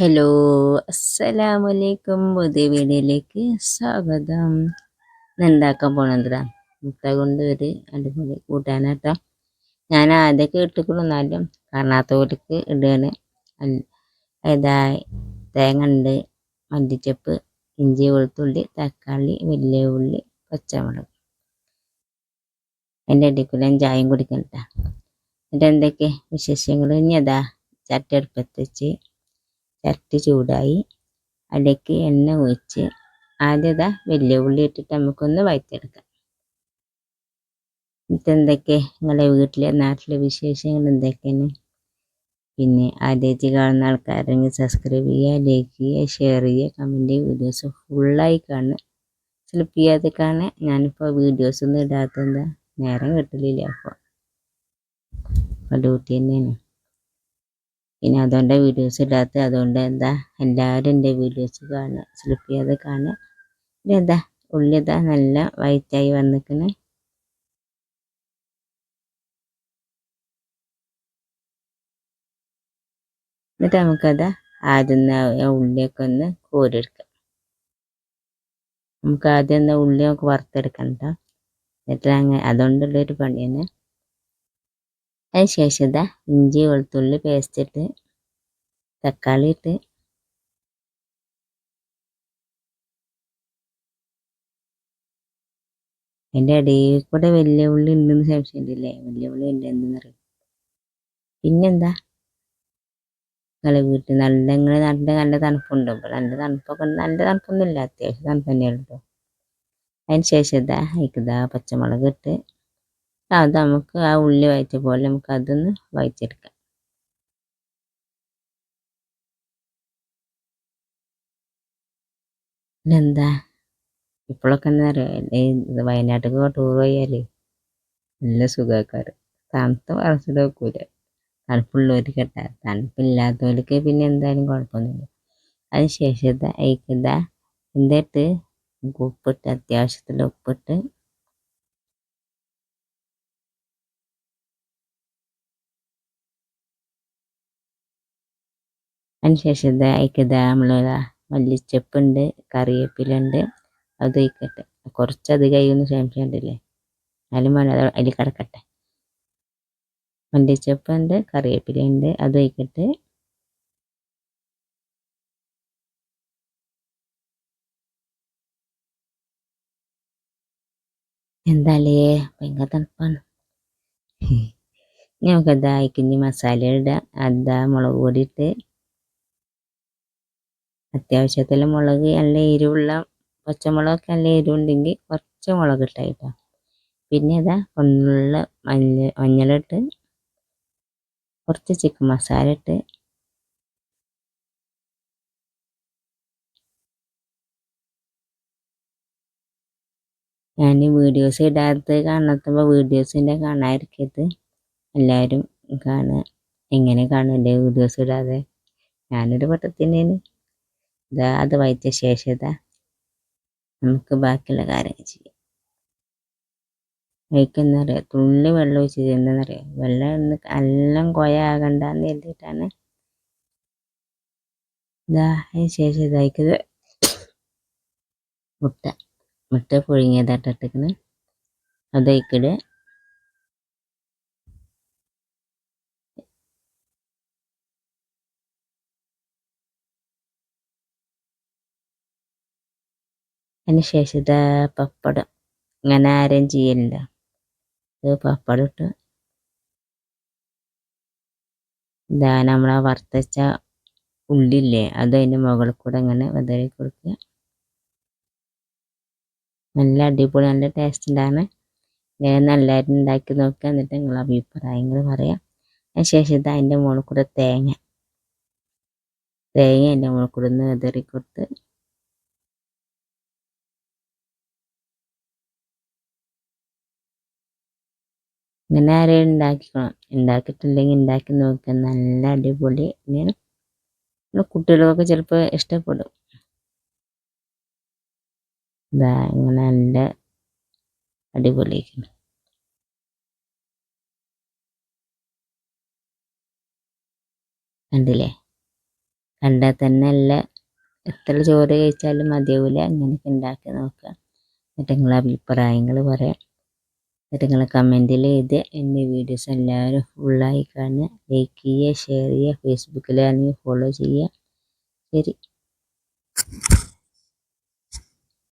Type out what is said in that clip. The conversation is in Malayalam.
ഹലോ അസ്സലാമലൈക്കും പുതിയ വീഡിയോയിലേക്ക് സ്വാഗതം. എന്താക്കാൻ പോണതാ മുട്ട കൊണ്ട് ഒരു അടിപൊളി കൂട്ടാനാട്ടോ. ഞാൻ ആദ്യമൊക്കെ ഇട്ടിക്കണം എന്നാലും കാണാത്തവർക്ക് ഇടുകയാണ് ഏതാ തേങ്ങ ഉണ്ട് മല്ലിച്ചപ്പ് ഇഞ്ചി വെളുത്തുള്ളി തക്കാളി വലിയ ഉള്ളി പച്ചമുളക് എന്റെ അടിക്കൂല ചായയും കുടിക്കണ്ട എന്നിട്ട് എന്തൊക്കെ വിശേഷങ്ങൾ ഇനി അതാ ചട്ടി അടുപ്പത്ത് വെച്ച് ചട്ടി ചൂടായി. അതിലേക്ക് എണ്ണ ഒഴിച്ച് ആദ്യത വലിയ ഉള്ളി ഇട്ടിട്ട് നമുക്കൊന്ന് വഴറ്റിയെടുക്കാം എന്നിട്ട് എന്തൊക്കെ? നിങ്ങളെ വീട്ടിലെ നാട്ടിലെ വിശേഷങ്ങൾ എന്തൊക്കെയാണ്? പിന്നെ ആദ്യമായിട്ട് കാണുന്ന ആൾക്കാരെങ്കിൽ സബ്സ്ക്രൈബ് ചെയ്യുക ലൈക്ക് ചെയ്യുക ഷെയർ ചെയ്യുക. കമന്റ് ചെയ്യുക. വീഡിയോസ് ഫുള്ളായി കാണുക. സ്ലിപ്പ് ചെയ്യാതെ കാണുക. ഞാനിപ്പോൾ വീഡിയോസ് ഒന്നും ഇടാത്തത് നേരം കിട്ടലില്ല. അപ്പോൾ അപ്പോൾ ഡ്യൂട്ടി തന്നെയാണ്. പിന്നെ അതുകൊണ്ട് വീഡിയോസ് ഇടാത്ത അതുകൊണ്ട് എന്താ എല്ലാവരും എന്റെ വീഡിയോസ് കാണുക. സ്ലിപ്പ് ചെയ്യാതെ കാണുക. പിന്നെ എന്താ ഉള്ളി ഇതാ നല്ല വൈറ്റായി വന്നിക്കണ് എന്നിട്ട് നമുക്കത് ആദ്യം ഉള്ളിയൊക്കെ ഒന്ന് കോരിയെടുക്കാം. നമുക്ക് ആദ്യം ഒന്ന് ഉള്ളിയൊക്കെ വറുത്തെടുക്കണ്ട എന്നിട്ട് അങ്ങനെ അതുകൊണ്ടുള്ളൊരു പണിയാണ് അതിന് ശേഷം ഇതാ ഇഞ്ചി വെളുത്തുള്ളി പേസ്റ്റ് ഇട്ട് തക്കാളി ഇട്ട്. അതിന്റെ ഇടയിൽ കൂടെ വലിയ ഉള്ളി ഉണ്ടെന്ന് സംശയമില്ലേ വലിയ ഉള്ളി ഉണ്ട് അറിയാം പിന്നെന്താ? നിങ്ങളെ വീട്ടിൽ നല്ല നിങ്ങൾ നല്ല നല്ല തണുപ്പുണ്ടോ. ഇപ്പോൾ നല്ല തണുപ്പൊക്കെ നല്ല തണുപ്പൊന്നുമില്ല. അത്യാവശ്യം തണുപ്പ് തന്നെയാണ് കേട്ടോ അതിന് ശേഷം ഇതാ ഇതാ പച്ചമുളക് ഇട്ട് അത് നമുക്ക് ആ ഉള്ളി വയറ്റ പോലെ നമുക്ക് അതൊന്ന് വയറ്റെടുക്കാം പിന്നെന്താ? ഇപ്പോഴൊക്കെ എന്താ പറയുക വയനാട്ടിലേക്ക് ടൂർ പോയാൽ നല്ല സുഖക്കാറ് തണുത്ത പറച്ചിട്ട് വെക്കൂല. തണുപ്പുള്ളവർക്ക് കേട്ട തണുപ്പില്ലാത്തവർക്ക് പിന്നെ എന്തായാലും കുഴപ്പമൊന്നുമില്ല അതിന് ശേഷം ഇതാ എന്തായിട്ട് ഉപ്പിട്ട് അത്യാവശ്യത്തിൽ ഉപ്പിട്ട് അതിനുശേഷം ഇതാ അതിക്കിതാ നമ്മൾ മല്ലിച്ചപ്പുണ്ട് കറിവേപ്പിലുണ്ട് അത് ഒഴിക്കട്ടെ. കുറച്ചധികം കഴിയുന്ന ശേഷം ഉണ്ടല്ലേ എന്നാലും വേണം അത് അതിൽ കിടക്കട്ടെ. മല്ലിച്ചപ്പുണ്ട് കറിവേപ്പിലുണ്ട് അത് ഒഴിക്കട്ടെ. എന്താലേ? ഭയങ്കര തണുപ്പാണ്. നമുക്കതാ അയക്കിഞ്ഞ് മസാല ഇടുക അതാ മുളക് പൊടി ഇട്ട്. അത്യാവശ്യത്തിൽ മുളക് നല്ല എരിവുള്ള പച്ചമുളകൊക്കെ നല്ല എരിവുണ്ടെങ്കിൽ കുറച്ച് മുളക് ഇട്ടായിട്ടോ പിന്നെ ഇതാ ഒന്നുള്ള മഞ്ഞ മഞ്ഞളിട്ട് കുറച്ച് ചിക്കൻ മസാല ഇട്ട് ഞാൻ വീഡിയോസ് ഇടാത്ത കാണത്തുമ്പോൾ വീഡിയോസിന്റെ കാണാതിരിക്കരുത്. എല്ലാവരും കാണുക. എങ്ങനെ കാണുമല്ലേ വീഡിയോസ് ഇടാതെ. ഞാനൊരു പട്ടത്തിനേന് ഇതാ അത് വായിച്ച ശേഷം ഇതാ നമുക്ക് ബാക്കിയുള്ള കാര്യങ്ങൾ ചെയ്യാം. അതിക്കെന്നറിയാം തുള്ളി വെള്ളം ഒഴിച്ച് ചെയ്യുന്നതെന്നറിയാം വെള്ളം ഒന്ന് എല്ലാം കൊയാകണ്ടെന്ന് കരുതിയിട്ടാണ്. ഇതാ അതിന് ശേഷം ഇതായിക്കത് മുട്ട. മുട്ട പുഴുങ്ങിയതായിട്ടിട്ടിരിക്കുന്നത് അതേക്കിടെ അതിന് ശേഷം ഇതാ പപ്പടം. ഇങ്ങനെ അരേഞ്ച് ചെയ്യലില്ല ഇത് പപ്പടം ഇട്ട് ഇതാ നമ്മൾ ആ വറുത്തച്ച ഉള്ളില്ലേ അത് അതിന്റെ മുകളിൽ കൂടെ ഇങ്ങനെ വിതറി കൊടുക്കുക. നല്ല അടിപൊളി നല്ല ടേസ്റ്റ് ഉണ്ടാണ് ഞാൻ നല്ലതായിട്ട് ഉണ്ടാക്കി നോക്കുക. എന്നിട്ട് നിങ്ങൾ അഭിപ്രായങ്ങൾ പറയാം. അതിന് ശേഷം ഇത് അതിന്റെ മുകളിൽ കൂടെ തേങ്ങ. തേങ്ങ അതിന്റെ മുകളിൽ കൂടെ ഒന്ന് വിതറി കൊടുത്ത് ഇങ്ങനെ ആരെയും ഉണ്ടാക്കിക്കണം ഉണ്ടാക്കിയിട്ടില്ലെങ്കിൽ ഉണ്ടാക്കി നോക്കുക നല്ല അടിപൊളി ഇങ്ങനെ കുട്ടികൾക്കൊക്കെ ചിലപ്പോൾ ഇഷ്ടപ്പെടും. ഇതാ ഇങ്ങനെ നല്ല അടിപൊളിയായിരിക്കണം കണ്ടില്ലേ? കണ്ടാൽ തന്നെ അല്ല എത്ര ചോറ് കഴിച്ചാലും മതിയാവില്ല ഇങ്ങനെയൊക്കെ ഉണ്ടാക്കി നോക്കുക എന്നിട്ട് നിങ്ങളെ അഭിപ്രായങ്ങൾ പറയാം. എന്നിട്ട് നിങ്ങൾ കമന്റിൽ ചെയ്ത് എന്റെ വീഡിയോസ് എല്ലാവരും ഫുള്ളായി കാണുക. ലൈക്ക് ചെയ്യുക ഷെയർ ചെയ്യുക ഫേസ്ബുക്കിലാണെങ്കിൽ ഫോളോ ചെയ്യുക. ശരി.